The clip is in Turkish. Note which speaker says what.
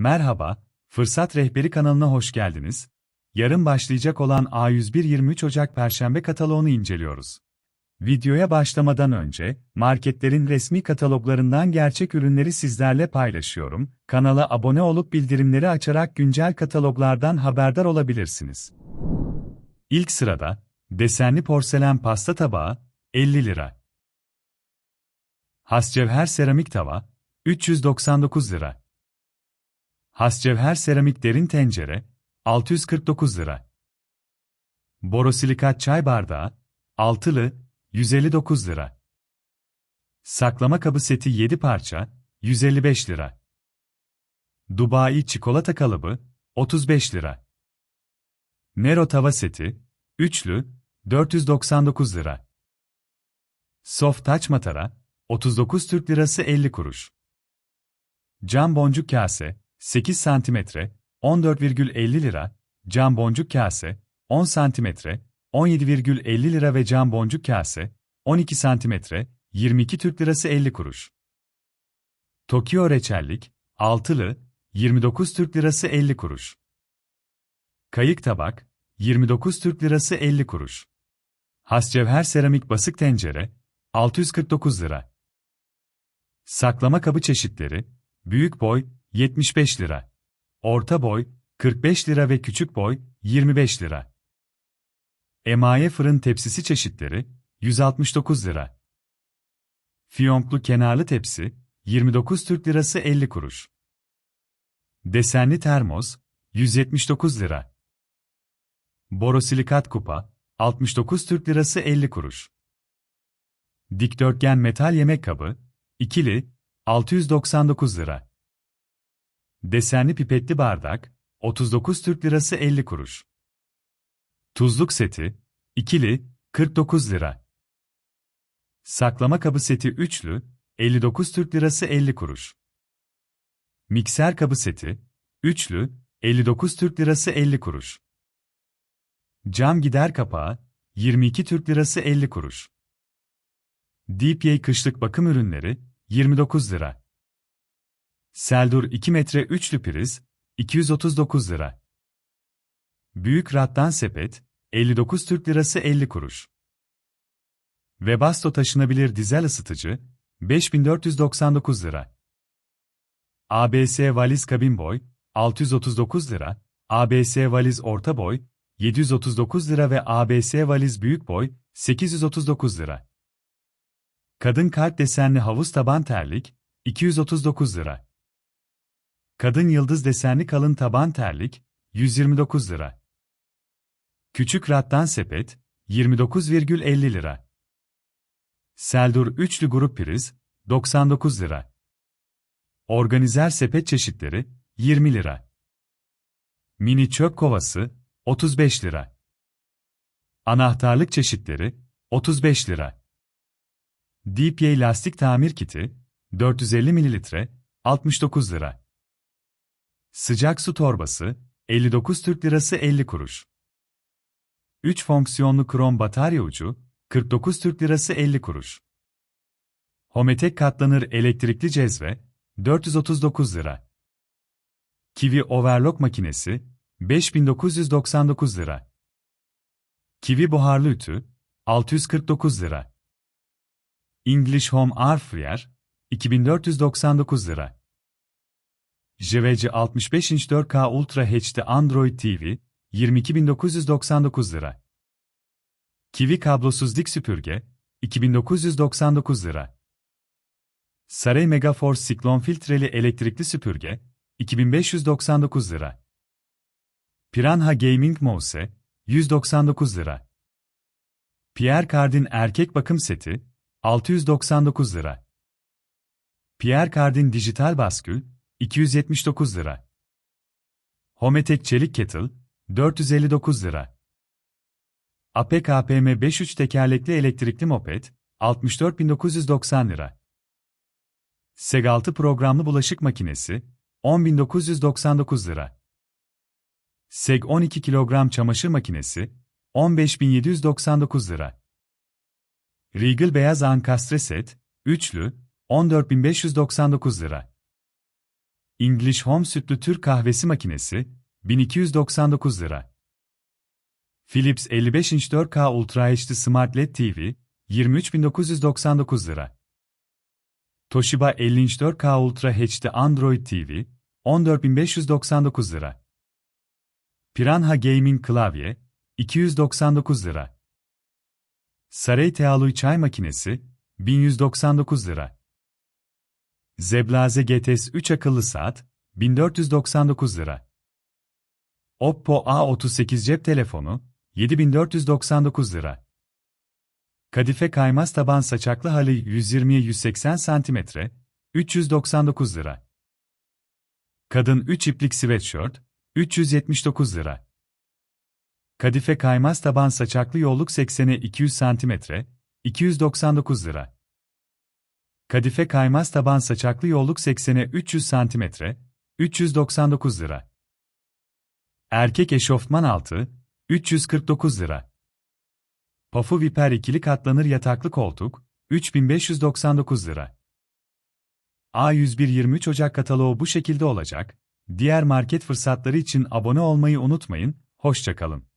Speaker 1: Merhaba, Fırsat Rehberi kanalına hoş geldiniz. Yarın başlayacak olan A101 23 Ocak Perşembe kataloğunu inceliyoruz. Videoya başlamadan önce, marketlerin resmi kataloglarından gerçek ürünleri sizlerle paylaşıyorum. Kanala abone olup bildirimleri açarak güncel kataloglardan haberdar olabilirsiniz. İlk sırada, desenli porselen pasta tabağı, 50 lira. Hascevher seramik tava, 399 lira. Hascevher seramik derin tencere, 649 lira. Borosilikat çay bardağı, altılı, 159 lira. Saklama kabı seti 7 parça, 155 lira. Dubai çikolata kalıbı, 35 lira. Nero tava seti, üçlü, 499 lira. Soft taç matara, 39 Türk Lirası 50 kuruş. Cam boncuk kase, 8 cm, 14,50 lira, cam boncuk kase, 10 cm, 17,50 lira ve cam boncuk kase, 12 cm, 22 Türk Lirası 50 kuruş. Tokyo reçellik, altılı, 29 Türk Lirası 50 kuruş. Kayık tabak, 29 Türk Lirası 50 kuruş. Hascevher seramik basık tencere, 649 lira. Saklama kabı çeşitleri, büyük boy, 75 lira. Orta boy, 45 lira ve küçük boy, 25 lira. Emaye fırın tepsisi çeşitleri, 169 lira. Fiyonklu kenarlı tepsi, 29 Türk Lirası 50 kuruş. Desenli termos, 179 lira. Borosilikat kupa, 69 Türk Lirası 50 kuruş. Dikdörtgen metal yemek kabı, ikili, 699 lira. Desenli pipetli bardak, 39 Türk Lirası 50 kuruş. Tuzluk seti, ikili, 49 lira. Saklama kabı seti üçlü, 59 Türk Lirası 50 kuruş. Mikser kabı seti, üçlü, 59 Türk Lirası 50 kuruş. Cam gider kapağı, 22 Türk Lirası 50 kuruş. DPA kışlık bakım ürünleri, 29 lira. Seldur 2 metre üçlü priz, 239 lira. Büyük rattan sepet, 59 Türk Lirası 50 kuruş. Webasto taşınabilir dizel ısıtıcı, 5499 lira. ABS valiz kabin boy, 639 lira, ABS valiz orta boy, 739 lira ve ABS valiz büyük boy, 839 lira. Kadın kalp desenli havuz taban terlik, 239 lira. Kadın yıldız desenli kalın taban terlik, 129 lira. Küçük rattan sepet, 29,50 lira. Seldur üçlü grup priz, 99 lira. Organizer sepet çeşitleri, 20 lira. Mini çöp kovası, 35 lira. Anahtarlık çeşitleri, 35 lira. DPA lastik tamir kiti, 450 ml, 69 lira. Sıcak su torbası, 59 Türk Lirası 50 kuruş. 3 fonksiyonlu krom batarya ucu, 49 Türk Lirası 50 kuruş. Hometek katlanır elektrikli cezve, 439 lira. Kiwi overlock makinesi, 5999 lira. Kiwi buharlı ütü, 649 lira. English Home Air Fryer, 2499 lira. JVC 65 inç 4K Ultra HD Android TV, 22999 lira. Kiwi kablosuz dik süpürge, 2999 lira. Saray Megaforce siklon filtreli elektrikli süpürge, 2599 lira. Piranha Gaming Mouse, 199 lira. Pierre Cardin erkek bakım seti, 699 lira. Pierre Cardin dijital baskül, 279 lira. Hometek çelik kettle, 459 lira. APEC APM 5.3 tekerlekli elektrikli moped, 64.990 lira. SEG 6 programlı bulaşık makinesi, 10.999 lira. SEG 12 kilogram çamaşır makinesi, 15.799 lira. Regal beyaz ankastre set, üçlü, 14.599 lira. English Home sütlü Türk kahvesi makinesi, 1299 lira. Philips 55 inç 4K Ultra HD Smart LED TV, 23999 lira. Toshiba 50 inç 4K Ultra HD Android TV, 14599 lira. Piranha Gaming Klavye, 299 lira. Saray Tealuy Çay Makinesi, 1199 lira. Zeblaze GTS 3 akıllı saat, 1499 lira. Oppo A38 cep telefonu, 7499 lira. Kadife kaymaz taban saçaklı halı 120'ye 180 cm, 399 lira. Kadın 3 iplik sweatshirt, 379 lira. Kadife kaymaz taban saçaklı yolluk 80'e 200 cm, 299 lira. Kadife kaymaz taban saçaklı yolluk 80'e 300 cm, 399 lira. Erkek eşofman altı, 349 lira. Pafu Viper ikili katlanır yataklı koltuk, 3599 lira. A101 23 Ocak kataloğu bu şekilde olacak. Diğer market fırsatları için abone olmayı unutmayın, hoşçakalın.